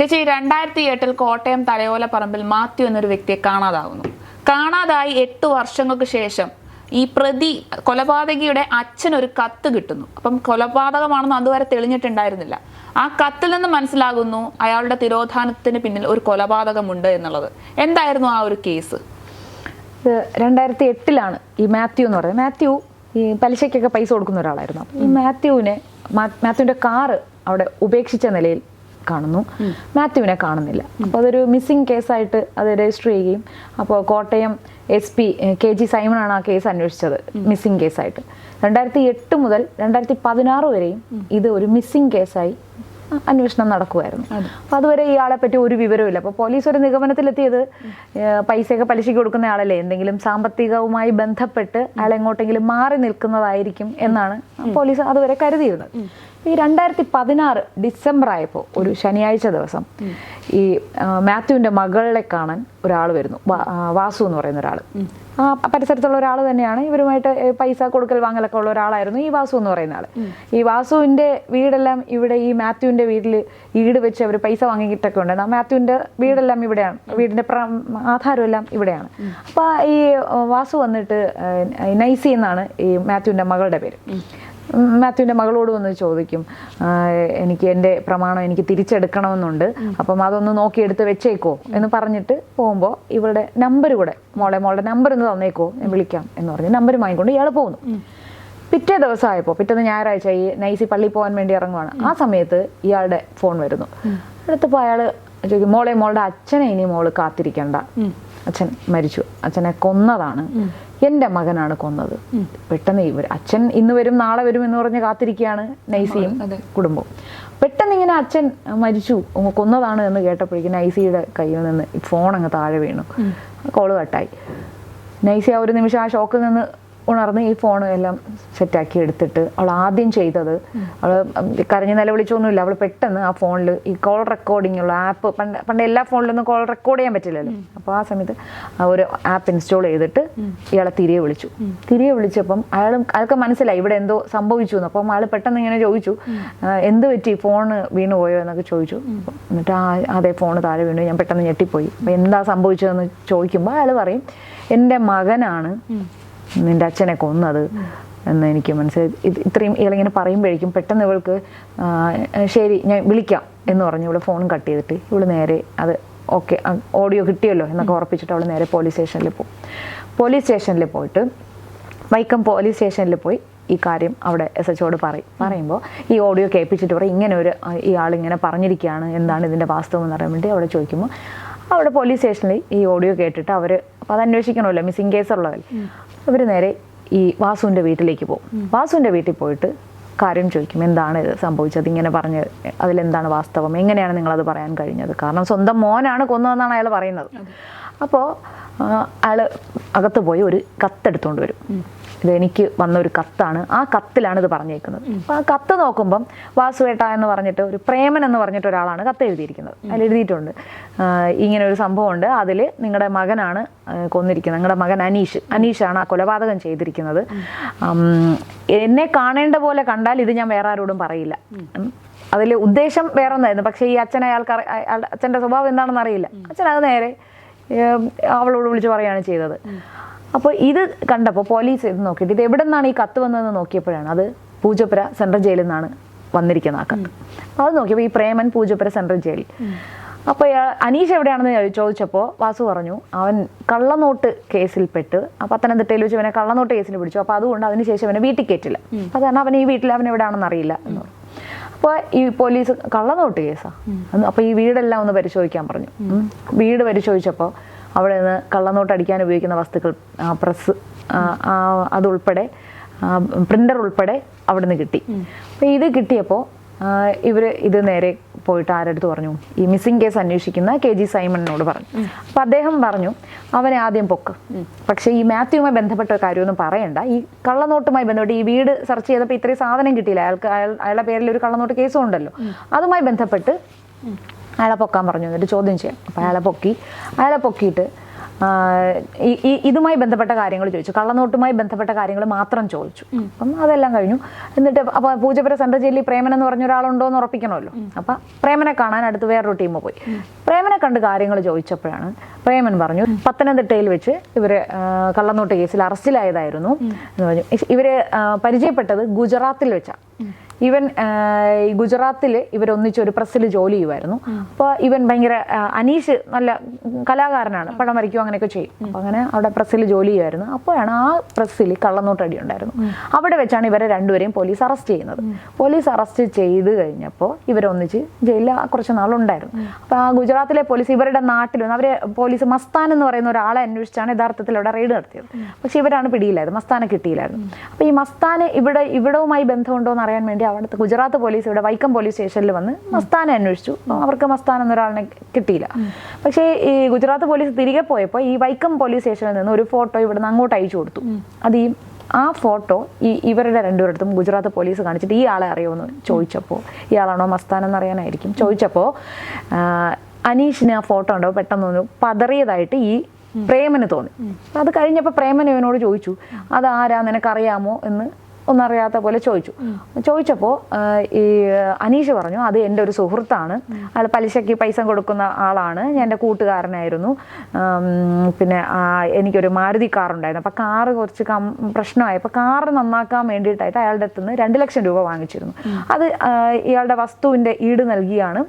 ചേച്ചി രണ്ടായിരത്തി എട്ടിൽ കോട്ടയം തലയോല പറമ്പിൽ മാത്യു എന്നൊരു വ്യക്തിയെ കാണാതാവുന്നു. കാണാതായി എട്ട് വർഷങ്ങൾക്ക് ശേഷം ഈ പ്രതി കൊലപാതകിയുടെ അച്ഛൻ ഒരു കത്ത് കിട്ടുന്നു. അപ്പം കൊലപാതകമാണെന്ന് അതുവരെ തെളിഞ്ഞിട്ടുണ്ടായിരുന്നില്ല. ആ കത്തിൽ നിന്ന് മനസ്സിലാകുന്നു അയാളുടെ തിരോധാനത്തിന് പിന്നിൽ ഒരു കൊലപാതകമുണ്ട് എന്നുള്ളത്. എന്തായിരുന്നു ആ ഒരു കേസ്? രണ്ടായിരത്തി എട്ടിലാണ് ഈ മാത്യു എന്ന് പറയുന്നത്. മാത്യു ഈ പലിശയ്ക്കൊക്കെ പൈസ കൊടുക്കുന്ന ഒരാളായിരുന്നു. അപ്പം ഈ മാത്യുവിനെ മാത്യുവിന്റെ കാറ് അവിടെ ഉപേക്ഷിച്ച നിലയിൽ കാണുന്നു. മാത്യുവിനെ കാണുന്നില്ല. അപ്പോൾ അതൊരു മിസ്സിംഗ് കേസായിട്ട് അത് രജിസ്റ്റർ ചെയ്യുകയും അപ്പോൾ Kottayam S P K G സൈമണാണ് ആ കേസ് അന്വേഷിച്ചത്. മിസ്സിംഗ് കേസായിട്ട് രണ്ടായിരത്തി എട്ട് മുതൽ രണ്ടായിരത്തി പതിനാറ് വരെയും ഇത് ഒരു മിസ്സിംഗ് കേസായി അന്വേഷണം നടക്കുമായിരുന്നു അപ്പൊ അതുവരെ ഇയാളെ പറ്റി ഒരു വിവരവുമില്ല. അപ്പൊ പോലീസ് ഒരു നിഗമനത്തിലെത്തിയത് പൈസയൊക്കെ പലിശയ്ക്ക് കൊടുക്കുന്ന ആളല്ലേ? എന്തെങ്കിലും സാമ്പത്തികവുമായി ബന്ധപ്പെട്ട് അയാൾ എങ്ങോട്ടെങ്കിലും മാറി നിൽക്കുന്നതായിരിക്കും എന്നാണ് പോലീസ് അതുവരെ കരുതിയിരുന്നത്. ഈ രണ്ടായിരത്തി പതിനാറ് ഡിസംബർ ആയപ്പോൾ ഒരു ശനിയാഴ്ച ദിവസം ഈ മാത്യുവിന്റെ മകളെ കാണാൻ ഒരാൾ വരുന്നു. വാസു എന്ന് പറയുന്ന ഒരാൾ ആ പരിസരത്തുള്ള ഒരാൾ തന്നെയാണ്. ഇവരുമായിട്ട് പൈസ കൊടുക്കൽ വാങ്ങലൊക്കെ ഉള്ള ഒരാളായിരുന്നു ഈ വാസു എന്ന് പറയുന്ന ആൾ ഈ വാസുവിന്റെ വീടെല്ലാം ഇവിടെ ഈ മാത്യുവിന്റെ വീട്ടിൽ ഈട് വെച്ച് അവർ പൈസ വാങ്ങിയിട്ടൊക്കെ ഉണ്ട്. ആ മാത്യുവിന്റെ വീടെല്ലാം ഇവിടെയാണ്. വീടിന്റെ പ്ര- ആധാരം എല്ലാം ഇവിടെയാണ് അപ്പോൾ ഈ വാസു വന്നിട്ട് നൈസി എന്നാണ് ഈ മാത്യുവിന്റെ മകളുടെ പേര്. ഉം, മാത്യുവിന്റെ മകളോട് വന്ന് ചോദിക്കും എനിക്ക് എന്റെ പ്രമാണം എനിക്ക് തിരിച്ചെടുക്കണമെന്നുണ്ട് അപ്പം അതൊന്ന് നോക്കിയെടുത്ത് വെച്ചേക്കോ? എന്ന് പറഞ്ഞിട്ട് പോകുമ്പോൾ ഇവളുടെ നമ്പർ കൂടെ മോളെ മോളുടെ നമ്പർ ഒന്ന് തന്നേക്കോ ഞാൻ വിളിക്കാം എന്ന് പറഞ്ഞ് നമ്പർ വാങ്ങിക്കൊണ്ട് ഇയാൾ പോകുന്നു. പിറ്റേ ദിവസമായപ്പോൾ പിറ്റേന്ന് ഞായറാഴ്ച ഈ നൈസി പള്ളി പോകാൻ വേണ്ടി ഇറങ്ങുവാണ്. ആ സമയത്ത് ഇയാളുടെ ഫോൺ വരുന്നു. എടുത്തപ്പോൾ അയാൾ ചോദിക്കും മോളെ മോളുടെ അച്ഛനെ ഇനി മോൾ കാത്തിരിക്കണ്ട. അച്ഛൻ മരിച്ചു. അച്ഛനെ കൊന്നതാണ്. എന്റെ മകനാണ് കൊന്നത്. പെട്ടെന്ന് ഇവർ അച്ഛൻ ഇന്ന് വരും നാളെ വരും എന്ന് പറഞ്ഞ് കാത്തിരിക്കുകയാണ് നൈസിയും കുടുംബവും. പെട്ടെന്ന് ഇങ്ങനെ അച്ഛൻ മരിച്ചു. കൊന്നതാണ് എന്ന് കേട്ടപ്പോഴേക്കും നൈസിയുടെ കയ്യിൽ നിന്ന് ഫോൺ അങ്ങ് താഴെ വീണു. കോൾ കട്ടായി. നൈസി ആ ഒരു നിമിഷം ആ ഷോക്കിൽ നിന്ന് ഉണർന്ന് ഈ ഫോണും എല്ലാം സെറ്റാക്കി എടുത്തിട്ട് അവൾ ആദ്യം ചെയ്തത്. അവൾ കരഞ്ഞ് നിലവിളിച്ചൊന്നുമില്ല. അവൾ പെട്ടെന്ന് ആ ഫോണിൽ ഈ കോൾ റെക്കോർഡിംഗ് ഉള്ള ആപ്പ് പണ്ട് പണ്ട് എല്ലാ ഫോണിലൊന്നും കോൾ റെക്കോർഡ് ചെയ്യാൻ പറ്റില്ലല്ലോ. അപ്പോൾ ആ സമയത്ത് ആ ഒരു ആപ്പ് ഇൻസ്റ്റാൾ ചെയ്തിട്ട് ഇയാളെ തിരികെ വിളിച്ചു. തിരികെ വിളിച്ചപ്പം അയാൾ അയാൾക്ക് മനസ്സിലായി ഇവിടെ എന്തോ സംഭവിച്ചു എന്ന്. അപ്പം അയാൾ പെട്ടെന്ന് ഇങ്ങനെ ചോദിച്ചു "ആ, എന്ത് പറ്റി? ഫോൺ വീണ് പോയോ? എന്നൊക്കെ ചോദിച്ചു. എന്നിട്ട് ആ അതെ ഫോൺ താഴെ വീണു. ഞാൻ പെട്ടെന്ന് ഞെട്ടിപ്പോയി. അപ്പം എന്താ സംഭവിച്ചതെന്ന് ചോദിക്കുമ്പോൾ അയാൾ പറയും എന്റെ മകനാണ് നിന്റെ അച്ഛനെ കൊന്നത് എന്ന് എനിക്ക് മനസ്സിലായി. ഇത് ഇത്രയും ഇവളിങ്ങനെ പറയുമ്പോഴേക്കും പെട്ടെന്ന് ഇവൾക്ക് ശരി ഞാൻ വിളിക്കാം എന്ന് പറഞ്ഞ് ഇവിടെ ഫോൺ കട്ട് ചെയ്തിട്ട് ഇവൾ നേരെ അത് ഓക്കെ ഓഡിയോ കിട്ടിയല്ലോ എന്നൊക്കെ ഉറപ്പിച്ചിട്ട് അവൾ നേരെ പോലീസ് സ്റ്റേഷനിൽ പോകും പോലീസ് സ്റ്റേഷനിൽ പോയിട്ട് വൈക്കം പോലീസ് സ്റ്റേഷനിൽ പോയി ഈ കാര്യം അവിടെ എസ് എച്ചോട് പറയും. പറയുമ്പോൾ ഈ ഓഡിയോ കേൾപ്പിച്ചിട്ട് പറയും ഇങ്ങനെ ഒരു ഈ ആളിങ്ങനെ പറഞ്ഞിരിക്കുകയാണ് എന്താണ് ഇതിന്റെ വാസ്തവം എന്ന് പറയാൻ വേണ്ടി അവിടെ ചോദിക്കുമ്പോൾ അവിടെ പോലീസ് സ്റ്റേഷനിൽ ഈ ഓഡിയോ കേട്ടിട്ട് അവർ അത് അന്വേഷിക്കണമല്ലോ മിസ്സിംഗ് കേസ് ഉള്ളതല്ലേ അവർ നേരെ ഈ വാസുവിന്റെ വീട്ടിലേക്ക് പോകും. വാസുവിന്റെ വീട്ടിൽ പോയിട്ട് കാര്യം ചോദിക്കും എന്താണ് ഇത് സംഭവിച്ചത്? ഇങ്ങനെ പറഞ്ഞ് അതിലെന്താണ് വാസ്തവം? എങ്ങനെയാണ് നിങ്ങളത് പറയാൻ കഴിഞ്ഞത്? കാരണം സ്വന്തം മോനാണ് കൊന്നതെന്നാണ് അയാൾ പറയുന്നത്. അപ്പോൾ അയാൾ അകത്ത് പോയി ഒരു കത്തെടുത്തുകൊണ്ട് വരും. ഇത് എനിക്ക് വന്ന ഒരു കത്താണ്. ആ കത്തിലാണ് ഇത് പറഞ്ഞേക്കുന്നത്. അപ്പോൾ ആ കത്ത് നോക്കുമ്പം വാസുവേട്ട എന്ന് പറഞ്ഞിട്ട് ഒരു പ്രേമൻ എന്ന് പറഞ്ഞിട്ട് ഒരാളാണ് കത്ത് എഴുതിയിരിക്കുന്നത്. അതിൽ എഴുതിയിട്ടുണ്ട്. ഇങ്ങനെ ഒരു സംഭവമുണ്ട്. അതിൽ നിങ്ങളുടെ മകനാണ് കൊന്നിരിക്കുന്നത്. നിങ്ങളുടെ മകൻ അനീഷ്. അനീഷാണ് ആ കൊലപാതകം ചെയ്തിരിക്കുന്നത്. എന്നെ കാണേണ്ട പോലെ കണ്ടാൽ ഇത് ഞാൻ വേറെ ആരോടും പറയില്ല. അതിൽ ഉദ്ദേശം വേറെ ഒന്നായിരുന്നു പക്ഷേ ഈ അച്ഛൻ അയാൾക്ക് അച്ഛന്റെ അച്ഛന്റെ സ്വഭാവം എന്താണെന്ന് അറിയില്ല. അച്ഛൻ അത് നേരെ അവളോട് വിളിച്ച് പറയുകയാണ് ചെയ്തത്. അപ്പോൾ ഇത് കണ്ടപ്പോൾ പോലീസ് ഇത് നോക്കിയിട്ട് ഇത് എവിടെ നിന്നാണ് ഈ കത്ത് വന്നതെന്ന് നോക്കിയപ്പോഴാണ് അത് പൂജപ്പുര സെൻട്രൽ ജയിലിൽ നിന്നാണ് വന്നിരിക്കുന്ന ആ കത്ത്. അപ്പോൾ അത് നോക്കിയപ്പോൾ ഈ പ്രേമൻ പൂജപ്പുര സെൻട്രൽ ജയിലിൽ. അപ്പോൾ അനീഷ് എവിടെയാണെന്ന് ചോദിച്ചപ്പോൾ വാസു പറഞ്ഞു അവൻ കള്ളനോട്ട് കേസിൽപ്പെട്ട് ആ പത്തനംതിട്ടയിൽ വെച്ച് അവനെ കള്ളനോട്ട് കേസിൽ പിടിച്ചു. അപ്പോൾ അതുകൊണ്ട് അതിനുശേഷം അവനെ വീട്ടിൽ കയറ്റില്ല. അപ്പോൾ കാരണം അവൻ ഈ വീട്ടിൽ അവൻ എവിടെയാണെന്ന് അറിയില്ല എന്ന് പറഞ്ഞു. അപ്പോൾ ഈ പോലീസ് കള്ളനോട്ട് കേസാ. അപ്പോൾ ഈ വീടെല്ലാം ഒന്ന് പരിശോധിക്കാൻ പറഞ്ഞു. വീട് പരിശോധിച്ചപ്പോൾ അവിടെ നിന്ന് കള്ളനോട്ട് അടിക്കാൻ ഉപയോഗിക്കുന്ന വസ്തുക്കൾ പ്രസ് അതുൾപ്പെടെ പ്രിന്റർ ഉൾപ്പെടെ അവിടെ നിന്ന് കിട്ടി അപ്പോൾ ഇത് കിട്ടിയപ്പോൾ ഇവർ ഇത് നേരെ പോയിട്ട് ആരടുത്ത് പറഞ്ഞു? ഈ മിസ്സിംഗ് കേസ് അന്വേഷിക്കുന്ന കെ ജി സൈമണിനോട് പറഞ്ഞു. അപ്പം അദ്ദേഹം പറഞ്ഞു അവനെ ആദ്യം പൊക്ക്. പക്ഷേ ഈ മാത്യുമായി ബന്ധപ്പെട്ട കാര്യമൊന്നും പറയണ്ട. ഈ കള്ളനോട്ടുമായി ബന്ധപ്പെട്ട് ഈ വീട് സെർച്ച് ചെയ്തപ്പോൾ ഇത്രയും സാധനം കിട്ടിയില്ല. അയാൾക്ക് അയാൾ അയാളുടെ പേരിൽ ഒരു കള്ളനോട്ട് കേസും ഉണ്ടല്ലോ. അതുമായി ബന്ധപ്പെട്ട് അയാളെ പൊക്കാൻ പറഞ്ഞു. എന്നിട്ട് ചോദ്യം ചെയ്യാം. അപ്പോൾ അയാളെ പൊക്കി. അയാളെ പൊക്കിയിട്ട് ഈ- ഇതുമായി ബന്ധപ്പെട്ട കാര്യങ്ങൾ ചോദിച്ചു. കള്ളനോട്ടുമായി ബന്ധപ്പെട്ട കാര്യങ്ങൾ മാത്രം ചോദിച്ചു. അപ്പം അതെല്ലാം കഴിഞ്ഞു. എന്നിട്ട് അപ്പോൾ പൂജപ്പുര സെൻട്രൽ ജയിലിൽ പ്രേമൻ എന്ന് പറഞ്ഞ ഒരാളുണ്ടോ എന്ന് ഉറപ്പിക്കണമല്ലോ. അപ്പം പ്രേമനെ കാണാൻ അടുത്ത് വേറൊരു ടീം പോയി. പ്രേമനെ കണ്ട് കാര്യങ്ങൾ ചോദിച്ചപ്പോഴാണ് പ്രേമൻ പറഞ്ഞു പത്തനംതിട്ടയിൽ വെച്ച് ഇവർ കള്ളനോട്ട് കേസിൽ അറസ്റ്റിലായതായിരുന്നു എന്ന് പറഞ്ഞു. ഇവർ പരിചയപ്പെട്ടത് ഗുജറാത്തിൽ വെച്ചാണ്. ഇവൻ ഗുജറാത്തിൽ ഇവരൊന്നിച്ച് ഒരു പ്രസ്സിൽ ജോലി ചെയ്യുമായിരുന്നു അപ്പോൾ ഇവൻ ഭയങ്കര അനീഷ് നല്ല കലാകാരനാണ്. പടം വരയ്ക്കും അങ്ങനെയൊക്കെ ചെയ്യും. അപ്പോൾ അങ്ങനെ അവിടെ പ്രസ്സിൽ ജോലി ചെയ്യുമായിരുന്നു അപ്പോഴാണ് ആ പ്രസ്സിൽ കള്ളനോട്ടടി ഉണ്ടായിരുന്നു അവിടെ വെച്ചാണ് ഇവരെ രണ്ടുപേരെയും പോലീസ് അറസ്റ്റ് ചെയ്യുന്നത്. പോലീസ് അറസ്റ്റ് ചെയ്ത് കഴിഞ്ഞപ്പോൾ ഇവരൊന്നിച്ച് ജയിലിൽ കുറച്ച് നാളുണ്ടായിരുന്നു. അപ്പോൾ ആ ഗുജറാത്തിലെ പോലീസ് ഇവരുടെ നാട്ടിൽ അവരെ പോലീസ് മസ്താൻ എന്ന് പറയുന്ന ഒരാളെ അന്വേഷിച്ചാണ് യഥാർത്ഥത്തിൽ അവിടെ റെയ്ഡ് നടത്തിയത്. പക്ഷേ ഇവരാണ് പിടിയിലായത്. മസ്താനെ കിട്ടിയില്ലായിരുന്നു. അപ്പോൾ ഈ മസ്താന് ഇവിടെ ഇവിടവുമായി ബന്ധമുണ്ടോ എന്ന് അറിയാൻ വേണ്ടി അവിടുത്തെ ഗുജറാത്ത് പോലീസ് ഇവിടെ വൈക്കം പോലീസ് സ്റ്റേഷനിൽ വന്ന് മസ്താനെ അന്വേഷിച്ചു. അവർക്ക് മസ്താൻ എന്നൊരാളിനെ കിട്ടിയില്ല. പക്ഷേ ഈ ഗുജറാത്ത് പോലീസ് തിരികെ പോയപ്പോൾ ഈ വൈക്കം പോലീസ് സ്റ്റേഷനിൽ നിന്ന് ഒരു ഫോട്ടോ ഇവിടുന്ന് അങ്ങോട്ട് അയച്ചു കൊടുത്തു. അത് ഈ ആ ഫോട്ടോ ഈ ഇവരുടെ രണ്ടുപേരടുത്തും ഗുജറാത്ത് പോലീസ് കാണിച്ചിട്ട് ഈ ആളെ അറിയുമെന്ന് ചോദിച്ചപ്പോൾ ഇയാളാണോ മസ്താൻ എന്നറിയാനായിരിക്കും ചോദിച്ചപ്പോൾ അനീഷിന് ആ ഫോട്ടോ ഉണ്ടോ? പെട്ടെന്ന് ഒന്ന് പതറിയതായിട്ട് ഈ പ്രേമന് തോന്നി. അത് കഴിഞ്ഞപ്പോൾ പ്രേമൻ ഇവനോട് ചോദിച്ചു അതാരാ? നിനക്കറിയാമോ? എന്ന് ഒന്നറിയാത്ത പോലെ ചോദിച്ചു. ചോദിച്ചപ്പോൾ ഈ അനീഷ് പറഞ്ഞു അത് എന്റെ ഒരു സുഹൃത്താണ്. അയാൾ പലിശയ്ക്ക് പൈസ കൊടുക്കുന്ന ആളാണ്. ഞാൻ എന്റെ കൂട്ടുകാരനായിരുന്നു. പിന്നെ എനിക്കൊരു മാരുതി കാർ ഉണ്ടായിരുന്നു. അപ്പോൾ കാറ് കുറച്ച് കം പ്രശ്നമായി അപ്പോൾ കാറ് നന്നാക്കാൻ വേണ്ടിയിട്ടായിട്ട് അയാളുടെ അടുത്ത് നിന്ന് രണ്ട് ലക്ഷം രൂപ വാങ്ങിച്ചിരുന്നു. അത് ഇയാളുടെ വസ്തുവിന്റെ ഈട് നൽകിയാണ്.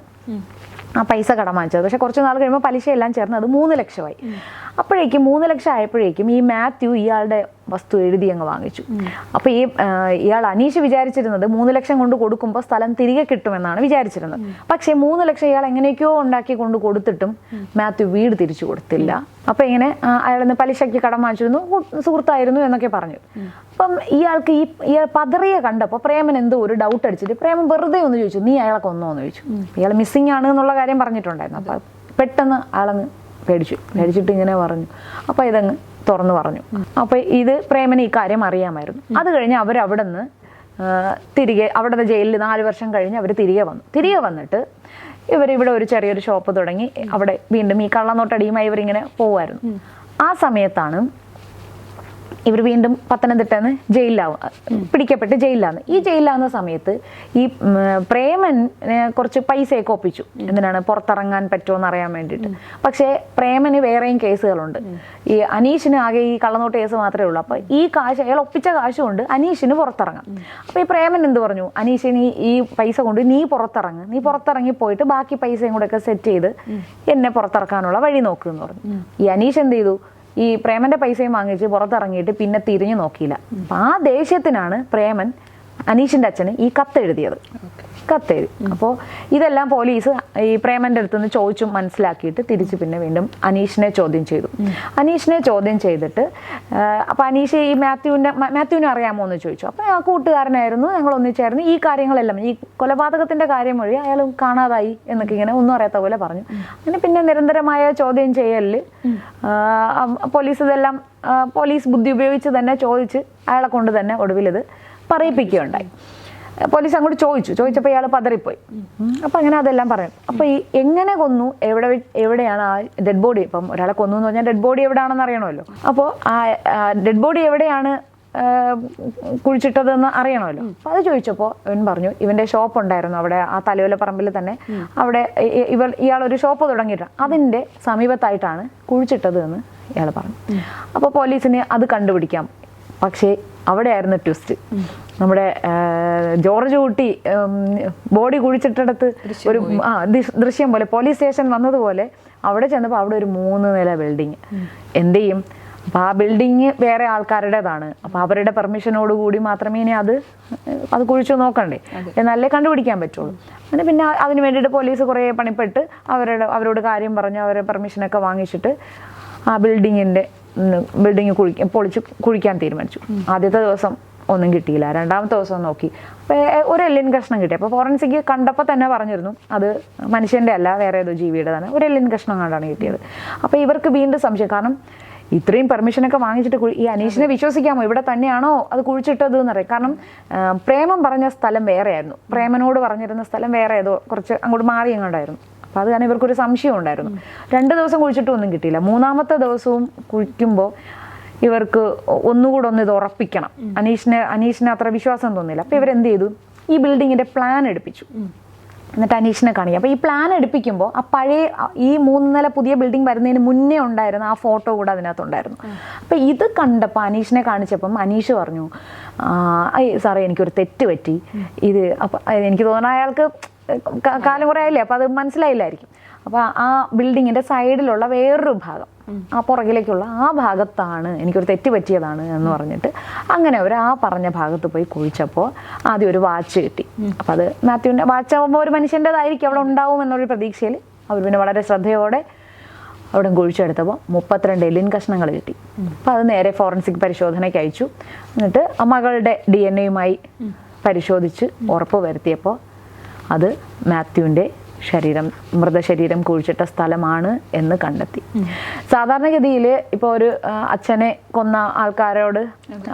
ആ പൈസ കടം വാങ്ങിച്ചത്. പക്ഷെ കുറച്ച് നാൾ കഴിയുമ്പോൾ പലിശയെല്ലാം ചേർന്ന് അത് മൂന്ന് ലക്ഷമായി. അപ്പോഴേക്കും മൂന്ന് ലക്ഷം ആയപ്പോഴേക്കും ഈ മാത്യു ഇയാളുടെ വസ്തു എഴുതി അങ്ങ് വാങ്ങിച്ചു. അപ്പോൾ ഈ ഇയാൾ അനീഷ് വിചാരിച്ചിരുന്നത് മൂന്ന് ലക്ഷം കൊണ്ട് കൊടുക്കുമ്പോൾ സ്ഥലം തിരികെ കിട്ടുമെന്നാണ് വിചാരിച്ചിരുന്നത്. പക്ഷേ മൂന്ന് ലക്ഷം ഇയാൾ എങ്ങനെയൊക്കെയോ ഉണ്ടാക്കി കൊണ്ട് കൊടുത്തിട്ടും മാത്യു വീട് തിരിച്ചു കൊടുത്തില്ല. അപ്പോൾ ഇങ്ങനെ അയാൾ അയാളിന്ന് പലിശയ്ക്ക് കടം വാങ്ങിച്ചിരുന്നു സുഹൃത്തായിരുന്നു എന്നൊക്കെ പറഞ്ഞു. അപ്പം ഇയാൾക്ക് ഈ ഇയാൾ പതറിയെ കണ്ടപ്പോൾ പ്രേമൻ എന്തോ ഒരു ഡൗട്ട് അടിച്ചിട്ട് പ്രേമൻ വെറുതെ ഒന്ന് ചോദിച്ചു നീ അയാളെ കൊന്നോ? എന്ന് ചോദിച്ചു. ഇയാൾ മിസ്സിംഗ് ആണ് എന്നുള്ള കാര്യം പറഞ്ഞിട്ടുണ്ടായിരുന്നു. അപ്പം പെട്ടെന്ന് അയാളങ്ങ് പേടിച്ചു. പേടിച്ചിട്ട് ഇങ്ങനെ പറഞ്ഞു. അപ്പോൾ ഇതങ്ങ് തുറന്നു പറഞ്ഞു. അപ്പോൾ ഇത് പ്രേമന് ഈ കാര്യം അറിയാമായിരുന്നു. അത് കഴിഞ്ഞ് അവർ അവിടെ നിന്ന് തിരികെ അവിടുത്തെ ജയിലിൽ നാല് വർഷം കഴിഞ്ഞ് അവർ തിരികെ വന്നു. തിരികെ വന്നിട്ട് ഇവർ ഇവിടെ ഒരു ചെറിയൊരു ഷോപ്പ് തുടങ്ങി. അവിടെ വീണ്ടും ഈ കള്ളനോട്ടടിയുമായി ഇവരിങ്ങനെ പോവായിരുന്നു. ആ സമയത്താണ് ഇവർ വീണ്ടും പത്തനംതിട്ടന്ന് ജയിലിലാവും പിടിക്കപ്പെട്ട് ജയിലിലാണ് ഈ ജയിലിലാവുന്ന സമയത്ത് ഈ പ്രേമൻ കുറച്ച് പൈസയൊക്കെ ഒപ്പിച്ചു. എന്തിനാണ് പുറത്തിറങ്ങാൻ പറ്റുമോ അറിയാൻ വേണ്ടിയിട്ട്. പക്ഷേ പ്രേമന് വേറെയും കേസുകളുണ്ട്. ഈ അനീഷിന് ആകെ ഈ കള്ളനോട്ട് കേസ് മാത്രമേ ഉള്ളൂ. അപ്പോൾ ഈ കാശ് അയാൾ ഒപ്പിച്ച കാശ് കൊണ്ട് അനീഷിന് പുറത്തിറങ്ങാം. അപ്പോൾ ഈ പ്രേമൻ എന്ത് പറഞ്ഞു? അനീഷിന് ഈ- പൈസ കൊണ്ട് നീ പുറത്തിറങ്ങ്. നീ പുറത്തിറങ്ങി പോയിട്ട് ബാക്കി പൈസയും കൂടെ ഒക്കെ സെറ്റ് ചെയ്ത് എന്നെ പുറത്തിറക്കാനുള്ള വഴി നോക്കുക എന്ന് പറഞ്ഞു. ഈ അനീഷ് എന്ത് ചെയ്തു? ഈ പ്രേമന്റെ പൈസയും വാങ്ങിച്ച് പുറത്തിറങ്ങിയിട്ട് പിന്നെ തിരിഞ്ഞു നോക്കിയില്ല. അപ്പൊ ആ ദേഷ്യത്തിനാണ് പ്രേമൻ അനീഷിന്റെ അച്ഛന് ഈ കത്ത് എഴുതിയത്. കത്ത് എഴുതി അപ്പോൾ ഇതെല്ലാം പോലീസ് ഈ പ്രേമന്റെ അടുത്ത് നിന്ന് ചോദിച്ചും മനസ്സിലാക്കിയിട്ട് തിരിച്ച് പിന്നെ വീണ്ടും അനീഷിനെ ചോദ്യം ചെയ്തു. അനീഷിനെ ചോദ്യം ചെയ്തിട്ട് അപ്പോൾ അനീഷ് ഈ മാത്യുവിന്റെ മാത്യുവിനെ അറിയാമോ എന്ന് ചോദിച്ചു. അപ്പോൾ ആ കൂട്ടുകാരനായിരുന്നു ഞങ്ങൾ ഒന്നിച്ചായിരുന്നു. ഈ കാര്യങ്ങളെല്ലാം ഈ കൊലപാതകത്തിന്റെ കാര്യം വഴി അയാൾ കാണാതായി എന്നൊക്കെ ഇങ്ങനെ ഒന്നും അറിയാത്ത പോലെ പറഞ്ഞു. അങ്ങനെ പിന്നെ നിരന്തരമായ ചോദ്യം ചെയ്യലിൽ പോലീസ് ഇതെല്ലാം പോലീസ് ബുദ്ധി ഉപയോഗിച്ച് തന്നെ ചോദിച്ച് അയാളെ കൊണ്ട് തന്നെ ഒടുവിൽ ഇത് പറയിപ്പിക്കുകയുണ്ടായി. പോലീസ് അങ്ങോട്ട് ചോദിച്ചു. ചോദിച്ചപ്പോൾ ഇയാൾ പതറിപ്പോയി. അപ്പം അങ്ങനെ അതെല്ലാം പറയും അപ്പോൾ ഈ എങ്ങനെ കൊന്നു? എവിടെ എവിടെയാണ് ആ ഡെഡ് ബോഡി? ഇപ്പം ഒരാളെ കൊന്നു എന്ന് പറഞ്ഞാൽ ഡെഡ് ബോഡി എവിടെയാണെന്ന് അറിയണമല്ലോ. അപ്പോൾ ആ ഡെഡ് ബോഡി എവിടെയാണ് കുഴിച്ചിട്ടതെന്ന് അറിയണമല്ലോ. അപ്പം അത് ചോദിച്ചപ്പോൾ ഇവൻ പറഞ്ഞു ഇവന്റെ ഷോപ്പ് ഉണ്ടായിരുന്നു അവിടെ ആ തലയോല പറമ്പിൽ തന്നെ. അവിടെ ഇവർ ഇയാൾ ഒരു ഷോപ്പ് തുടങ്ങിയിട്ടാണ് അതിന്റെ സമീപത്തായിട്ടാണ് കുഴിച്ചിട്ടത് എന്ന് ഇയാൾ പറഞ്ഞു. അപ്പോൾ പോലീസിന് അത് കണ്ടുപിടിക്കാം. പക്ഷേ അവിടെയായിരുന്നു ട്വിസ്റ്റ് നമ്മുടെ ജോർജ് കുട്ടി ബോഡി കുഴിച്ചിട്ടടുത്ത് ഒരു ആ ദൃശ്യം പോലെ പോലീസ് സ്റ്റേഷൻ വന്നതുപോലെ അവിടെ ചെന്നപ്പോൾ അവിടെ ഒരു മൂന്ന് നില ബിൽഡിങ് എന്ത് ചെയ്യും? അപ്പോൾ ആ ബിൽഡിങ് വേറെ ആൾക്കാരുടേതാണ്. അപ്പോൾ അവരുടെ പെർമിഷനോട് കൂടി മാത്രമേ ഇനി അത് അത് കുഴിച്ചു നോക്കണ്ടേ. എന്നാലേ കണ്ടുപിടിക്കാൻ പറ്റുള്ളൂ. അങ്ങനെ പിന്നെ അതിന് വേണ്ടിയിട്ട് പോലീസ് കുറേ പണിപ്പെട്ട് അവരുടെ അവരോട് കാര്യം പറഞ്ഞ് അവരുടെ പെർമിഷനൊക്കെ വാങ്ങിച്ചിട്ട് ആ ബിൽഡിങ്ങിന്റെ ബിൽഡിങ് കുഴിക്കാൻ പൊളിച്ച് കുഴിക്കാൻ തീരുമാനിച്ചു. ആദ്യത്തെ ദിവസം ഒന്നും കിട്ടിയില്ല. രണ്ടാമത്തെ ദിവസം നോക്കി. അപ്പോൾ ഒരു എല്ലിൻ കഷ്ണം കിട്ടി. അപ്പോൾ ഫോറൻസിക് കണ്ടപ്പോൾ തന്നെ പറഞ്ഞിരുന്നു അത് മനുഷ്യന്റെ അല്ല വേറെ ഏതോ ജീവിയുടെതാണ്. ഒരു എല്ലിൻ കഷ്ണം കണ്ടാണ് കിട്ടിയത്. അപ്പോൾ ഇവർക്ക് വീണ്ടും സംശയം. കാരണം ഇത്രയും പെർമിഷനൊക്കെ വാങ്ങിച്ചിട്ട് ഈ അനീഷിനെ വിശ്വസിക്കാമോ? ഇവിടെ തന്നെയാണോ അത് കുഴിച്ചിട്ടത് എന്നറിയാം കാരണം പ്രേമം പറഞ്ഞ സ്ഥലം വേറെയായിരുന്നു. പ്രേമനോട് പറഞ്ഞിരുന്ന സ്ഥലം വേറെ ഏതോ കുറച്ച് അങ്ങോട്ട് മാറി എങ്ങോട്ടായിരുന്നു അപ്പോൾ അത് കാരണം ഇവർക്കൊരു സംശയം ഉണ്ടായിരുന്നു. രണ്ട് ദിവസം കുഴിച്ചിട്ടും ഒന്നും കിട്ടിയില്ല. മൂന്നാമത്തെ ദിവസവും കുഴിക്കുമ്പോൾ ഇവർക്ക് ഒന്നുകൂടെ ഒന്ന് ഇത് ഉറപ്പിക്കണം. അനീഷിന് അനീഷിന് അത്ര വിശ്വാസം തോന്നില്ല അപ്പോൾ ഇവരെന്ത് ചെയ്തു? ഈ ബിൽഡിങ്ങിന്റെ പ്ലാൻ എടുപ്പിച്ചു. എന്നിട്ട് അനീഷിനെ കാണിക്കുക അപ്പോൾ ഈ പ്ലാൻ എടുപ്പിക്കുമ്പോൾ ആ പഴയ ഈ മൂന്ന് നില പുതിയ ബിൽഡിംഗ് വരുന്നതിന് മുന്നേ ഉണ്ടായിരുന്ന ആ ഫോട്ടോ കൂടെ അതിനകത്തുണ്ടായിരുന്നു. അപ്പോൾ ഇത് കണ്ടപ്പോൾ അനീഷിനെ കാണിച്ചപ്പം അനീഷ് പറഞ്ഞു "ആ, അയ്യ സാറേ എനിക്കൊരു തെറ്റ് പറ്റി. ഇത് അപ്പം എനിക്ക് തോന്നുന്നു അയാൾക്ക് കാലം കുറേ ആയില്ലേ? അപ്പോൾ അത് മനസ്സിലായില്ലായിരിക്കും. അപ്പോൾ ആ ബിൽഡിങ്ങിന്റെ സൈഡിലുള്ള വേറൊരു ഭാഗം ആ പുറകിലേക്കുള്ള ആ ഭാഗത്താണ് എനിക്കൊരു തെറ്റ് പറ്റിയതാണ് എന്ന് പറഞ്ഞിട്ട് അങ്ങനെ അവർ ആ പറഞ്ഞ ഭാഗത്ത് പോയി കുഴിച്ചപ്പോൾ ആദ്യം ഒരു വാച്ച് കിട്ടി. അപ്പോൾ അത് മാത്യുവിന്റെ വാച്ച് ആകുമ്പോൾ ഒരു മനുഷ്യന്റെതായിരിക്കും അവിടെ ഉണ്ടാവും എന്നൊരു പ്രതീക്ഷയിൽ അവർ പിന്നെ വളരെ ശ്രദ്ധയോടെ അവിടെ കുഴിച്ചെടുത്തപ്പോൾ മുപ്പത്തിരണ്ട് എല്ലിൻ കഷ്ണങ്ങൾ കിട്ടി. അപ്പോൾ അത് നേരെ ഫോറൻസിക് പരിശോധനയ്ക്ക് അയച്ചു. എന്നിട്ട് ആ മകളുടെ ഡി എൻ എയുമായി പരിശോധിച്ച് ഉറപ്പ് വരുത്തിയപ്പോൾ അത് മാത്യുവിന്റെ ശരീരം മൃതശരീരം കുഴിച്ചിട്ട സ്ഥലമാണ് എന്ന് കണ്ടെത്തി. സാധാരണഗതിയിൽ ഇപ്പോൾ ഒരു അച്ഛനെ കൊന്ന ആൾക്കാരോട്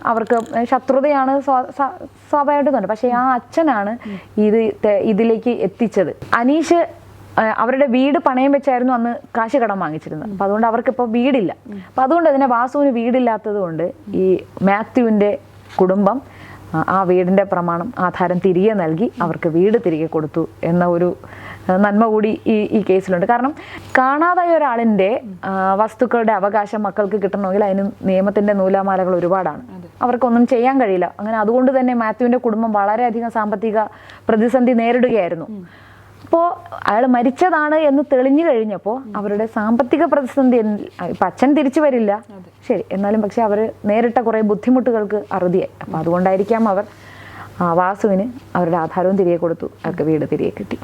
അവർക്ക് ശത്രുതയാണ് സ്വാ- സ്വാ- സ്വാഭാവികമായിട്ടും തോന്നുന്നത്. പക്ഷേ ആ അച്ഛനാണ് ഇത് ഇതിലേക്ക് എത്തിച്ചത്. അനീഷ് അവരുടെ വീട് പണയം വെച്ചായിരുന്നു അന്ന് കാശ് കടം വാങ്ങിച്ചിരുന്നത് അപ്പം അതുകൊണ്ട് അവർക്കിപ്പോൾ വീടില്ല. അപ്പം അതുകൊണ്ട് തന്നെ വാസുവിന് വീടില്ലാത്തത് കൊണ്ട് ഈ മാത്യുവിന്റെ കുടുംബം ആ, വീടിന്റെ പ്രമാണം ആധാരം തിരികെ നൽകി അവർക്ക് വീട് തിരികെ കൊടുത്തു എന്ന ഒരു നന്മ കൂടി ഈ ഈ കേസിലുണ്ട്. കാരണം കാണാതായ ഒരാളിന്റെ വസ്തുക്കളുടെ അവകാശം മക്കൾക്ക് കിട്ടണമെങ്കിൽ അതിന് നിയമത്തിന്റെ നൂലാമാലകൾ ഒരുപാടാണ്. അവർക്കൊന്നും ചെയ്യാൻ കഴിയില്ല. അങ്ങനെ അതുകൊണ്ട് തന്നെ മാത്യുവിന്റെ കുടുംബം വളരെയധികം സാമ്പത്തിക പ്രതിസന്ധി നേരിടുകയായിരുന്നു. അപ്പോൾ അയാൾ മരിച്ചതാണ് എന്ന് തെളിഞ്ഞു കഴിഞ്ഞപ്പോൾ അവരുടെ സാമ്പത്തിക പ്രതിസന്ധി ഇപ്പം അച്ഛൻ തിരിച്ചു വരില്ല. ശരി എന്നാലും പക്ഷെ അവർ നേരിട്ട കുറേ ബുദ്ധിമുട്ടുകൾക്ക് അറുതിയായി. അപ്പോൾ അതുകൊണ്ടായിരിക്കാം അവർ ആ, വാസുവിന് അവരുടെ ആധാരവും തിരികെ കൊടുത്തു. അവർക്ക് വീട് തിരികെ കിട്ടി.